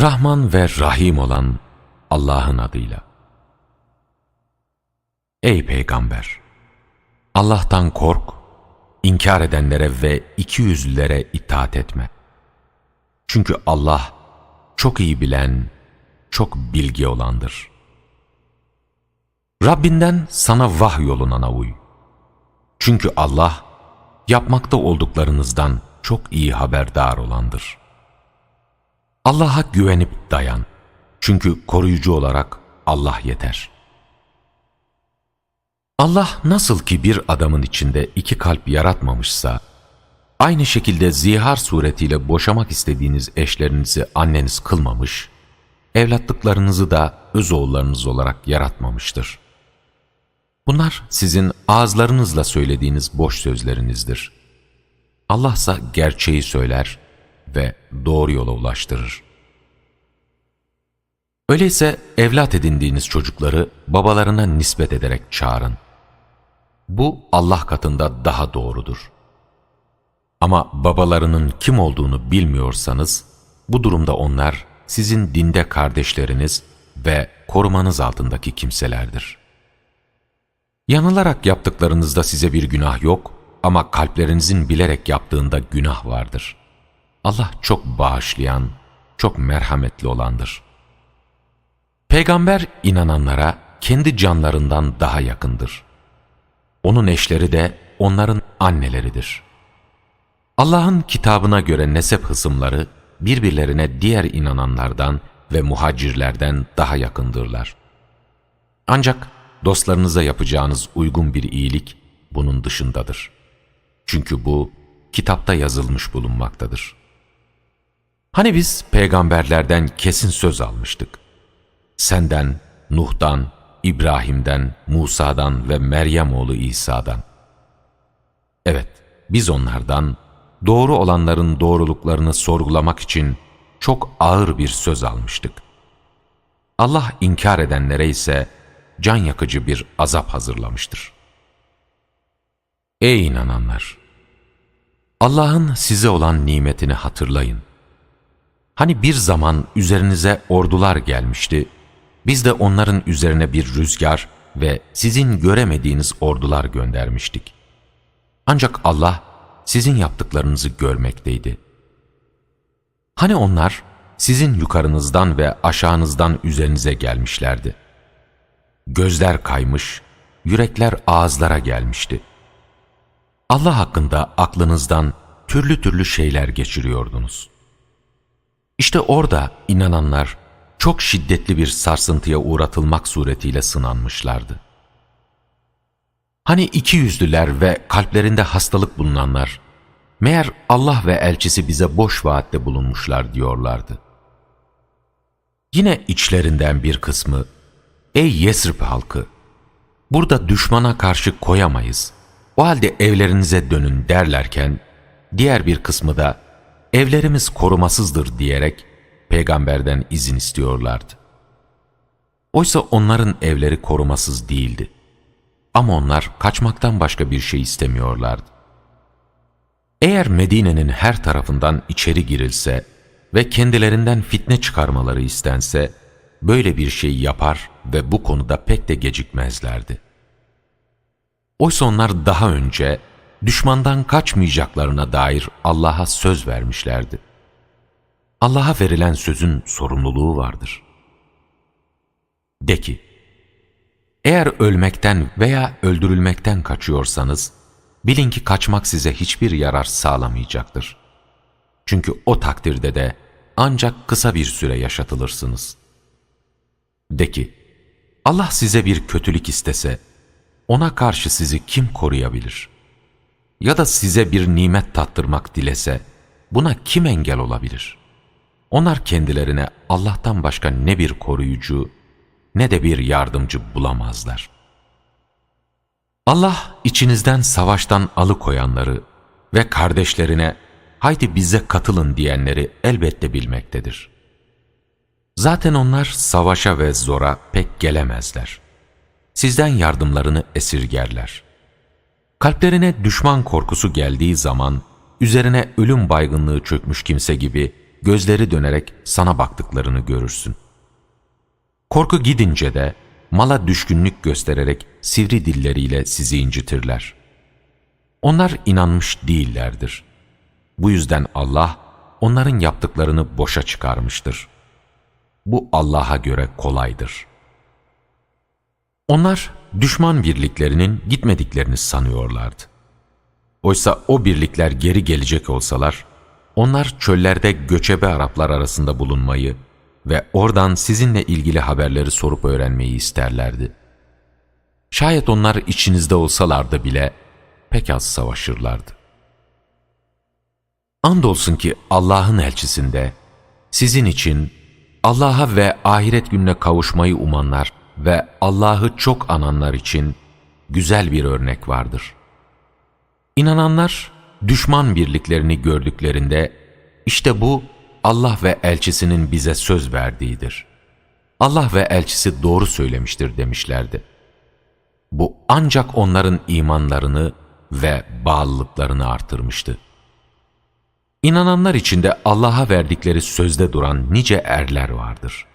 Rahman ve Rahim olan Allah'ın adıyla. Ey Peygamber! Allah'tan kork, inkar edenlere ve ikiyüzlülere itaat etme. Çünkü Allah çok iyi bilen, çok bilgi olandır. Rabbinden sana vahyolunana uy. Çünkü Allah yapmakta olduklarınızdan çok iyi haberdar olandır. Allah'a güvenip dayan. Çünkü koruyucu olarak Allah yeter. Allah nasıl ki bir adamın içinde iki kalp yaratmamışsa, aynı şekilde zihar suretiyle boşamak istediğiniz eşlerinizi anneniz kılmamış, evlatlıklarınızı da öz oğullarınız olarak yaratmamıştır. Bunlar sizin ağızlarınızla söylediğiniz boş sözlerinizdir. Allah ise gerçeği söyler ve doğru yola ulaştırır. Öyleyse evlat edindiğiniz çocukları babalarına nispet ederek çağırın. Bu Allah katında daha doğrudur. Ama babalarının kim olduğunu bilmiyorsanız, bu durumda onlar sizin dinde kardeşleriniz ve korumanız altındaki kimselerdir. Yanılarak yaptıklarınızda size bir günah yok ama kalplerinizin bilerek yaptığında günah vardır. Allah çok bağışlayan, çok merhametli olandır. Peygamber inananlara kendi canlarından daha yakındır. Onun eşleri de onların anneleridir. Allah'ın kitabına göre nesep hısımları birbirlerine diğer inananlardan ve muhacirlerden daha yakındırlar. Ancak dostlarınıza yapacağınız uygun bir iyilik bunun dışındadır. Çünkü bu kitapta yazılmış bulunmaktadır. Hani biz peygamberlerden kesin söz almıştık. Senden, Nuh'dan, İbrahim'den, Musa'dan ve Meryem oğlu İsa'dan. Evet, biz onlardan doğru olanların doğruluklarını sorgulamak için çok ağır bir söz almıştık. Allah inkar edenlere ise can yakıcı bir azap hazırlamıştır. Ey inananlar! Allah'ın size olan nimetini hatırlayın. Hani bir zaman üzerinize ordular gelmişti, biz de onların üzerine bir rüzgar ve sizin göremediğiniz ordular göndermiştik. Ancak Allah sizin yaptıklarınızı görmekteydi. Hani onlar sizin yukarınızdan ve aşağınızdan üzerinize gelmişlerdi. Gözler kaymış, yürekler ağızlara gelmişti. Allah hakkında aklınızdan türlü türlü şeyler geçiriyordunuz. İşte orada inananlar çok şiddetli bir sarsıntıya uğratılmak suretiyle sınanmışlardı. Hani iki yüzlüler ve kalplerinde hastalık bulunanlar, meğer Allah ve elçisi bize boş vaatte bulunmuşlar diyorlardı. Yine içlerinden bir kısmı, ey Yesrib halkı, burada düşmana karşı koyamayız, o halde evlerinize dönün derlerken, diğer bir kısmı da, evlerimiz korumasızdır diyerek, peygamberden izin istiyorlardı. Oysa onların evleri korumasız değildi. Ama onlar kaçmaktan başka bir şey istemiyorlardı. Eğer Medine'nin her tarafından içeri girilse ve kendilerinden fitne çıkarmaları istense, böyle bir şey yapar ve bu konuda pek de gecikmezlerdi. Oysa onlar daha önce düşmandan kaçmayacaklarına dair Allah'a söz vermişlerdi. Allah'a verilen sözün sorumluluğu vardır. De ki, eğer ölmekten veya öldürülmekten kaçıyorsanız, bilin ki kaçmak size hiçbir yarar sağlamayacaktır. Çünkü o takdirde de ancak kısa bir süre yaşatılırsınız. De ki, Allah size bir kötülük istese, ona karşı sizi kim koruyabilir? Ya da size bir nimet tattırmak dilese, buna kim engel olabilir? Onlar kendilerine Allah'tan başka ne bir koruyucu, ne de bir yardımcı bulamazlar. Allah içinizden savaştan alıkoyanları ve kardeşlerine haydi bize katılın diyenleri elbette bilmektedir. Zaten onlar savaşa ve zora pek gelemezler. Sizden yardımlarını esirgerler. Kalplerine düşman korkusu geldiği zaman üzerine ölüm baygınlığı çökmüş kimse gibi gözleri dönerek sana baktıklarını görürsün. Korku gidince de mala düşkünlük göstererek sivri dilleriyle sizi incitirler. Onlar inanmış değillerdir. Bu yüzden Allah onların yaptıklarını boşa çıkarmıştır. Bu Allah'a göre kolaydır. Onlar düşman birliklerinin gitmediklerini sanıyorlardı. Oysa o birlikler geri gelecek olsalar, onlar çöllerde göçebe Araplar arasında bulunmayı ve oradan sizinle ilgili haberleri sorup öğrenmeyi isterlerdi. Şayet onlar içinizde olsalardı bile pek az savaşırlardı. Andolsun ki Allah'ın elçisinde sizin için Allah'a ve ahiret gününe kavuşmayı umanlar ve Allah'ı çok ananlar için güzel bir örnek vardır. İnananlar düşman birliklerini gördüklerinde işte bu Allah ve elçisinin bize söz verdiğidir. Allah ve elçisi doğru söylemiştir demişlerdi. Bu ancak onların imanlarını ve bağlılıklarını artırmıştı. İnananlar içinde Allah'a verdikleri sözde duran nice erler vardır.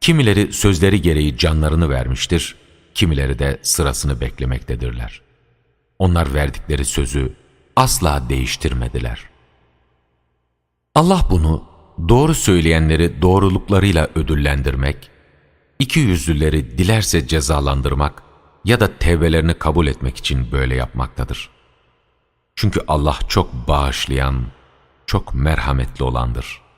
Kimileri sözleri gereği canlarını vermiştir, kimileri de sırasını beklemektedirler. Onlar verdikleri sözü asla değiştirmediler. Allah bunu doğru söyleyenleri doğruluklarıyla ödüllendirmek, iki yüzlüleri dilerse cezalandırmak ya da tevbelerini kabul etmek için böyle yapmaktadır. Çünkü Allah çok bağışlayan, çok merhametli olandır.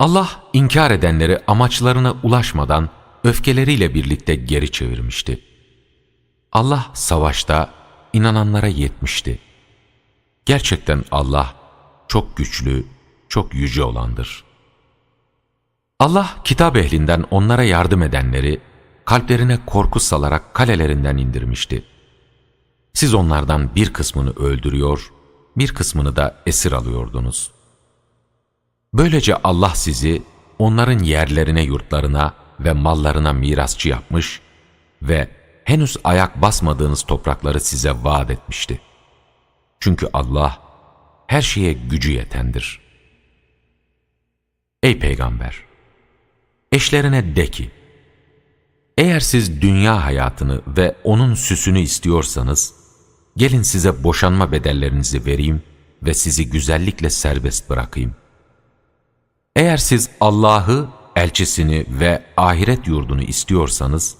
Allah inkar edenleri amaçlarına ulaşmadan öfkeleriyle birlikte geri çevirmişti. Allah savaşta inananlara yetmişti. Gerçekten Allah çok güçlü, çok yüce olandır. Allah kitap ehlinden onlara yardım edenleri kalplerine korku salarak kalelerinden indirmişti. Siz onlardan bir kısmını öldürüyor, bir kısmını da esir alıyordunuz. Böylece Allah sizi onların yerlerine, yurtlarına ve mallarına mirasçı yapmış ve henüz ayak basmadığınız toprakları size vaat etmişti. Çünkü Allah her şeye gücü yetendir. Ey Peygamber! Eşlerine de ki, eğer siz dünya hayatını ve onun süsünü istiyorsanız, gelin size boşanma bedellerinizi vereyim ve sizi güzellikle serbest bırakayım. Eğer siz Allah'ı, elçisini ve ahiret yurdunu istiyorsanız,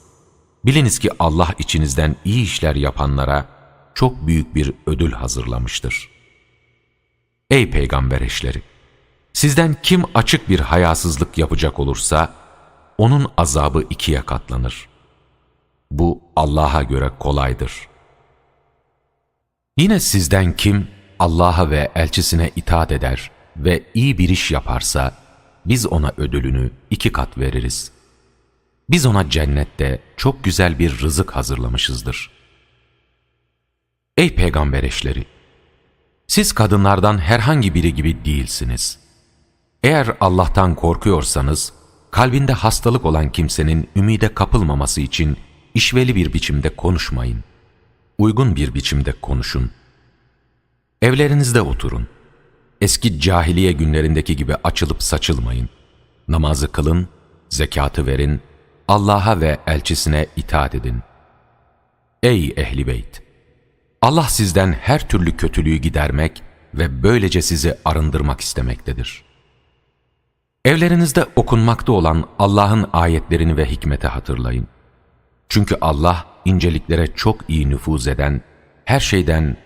biliniz ki Allah içinizden iyi işler yapanlara çok büyük bir ödül hazırlamıştır. Ey peygamber eşleri! Sizden kim açık bir hayasızlık yapacak olursa, onun azabı ikiye katlanır. Bu Allah'a göre kolaydır. Yine sizden kim Allah'a ve elçisine itaat eder ve iyi bir iş yaparsa, biz ona ödülünü iki kat veririz. Biz ona cennette çok güzel bir rızık hazırlamışızdır. Ey peygamber eşleri! Siz kadınlardan herhangi biri gibi değilsiniz. Eğer Allah'tan korkuyorsanız, kalbinde hastalık olan kimsenin ümide kapılmaması için işveli bir biçimde konuşmayın. Uygun bir biçimde konuşun. Evlerinizde oturun. Eski cahiliye günlerindeki gibi açılıp saçılmayın. Namazı kılın, zekatı verin, Allah'a ve elçisine itaat edin. Ey ehli beyt! Allah sizden her türlü kötülüğü gidermek ve böylece sizi arındırmak istemektedir. Evlerinizde okunmakta olan Allah'ın ayetlerini ve hikmeti hatırlayın. Çünkü Allah inceliklere çok iyi nüfuz eden, her şeyden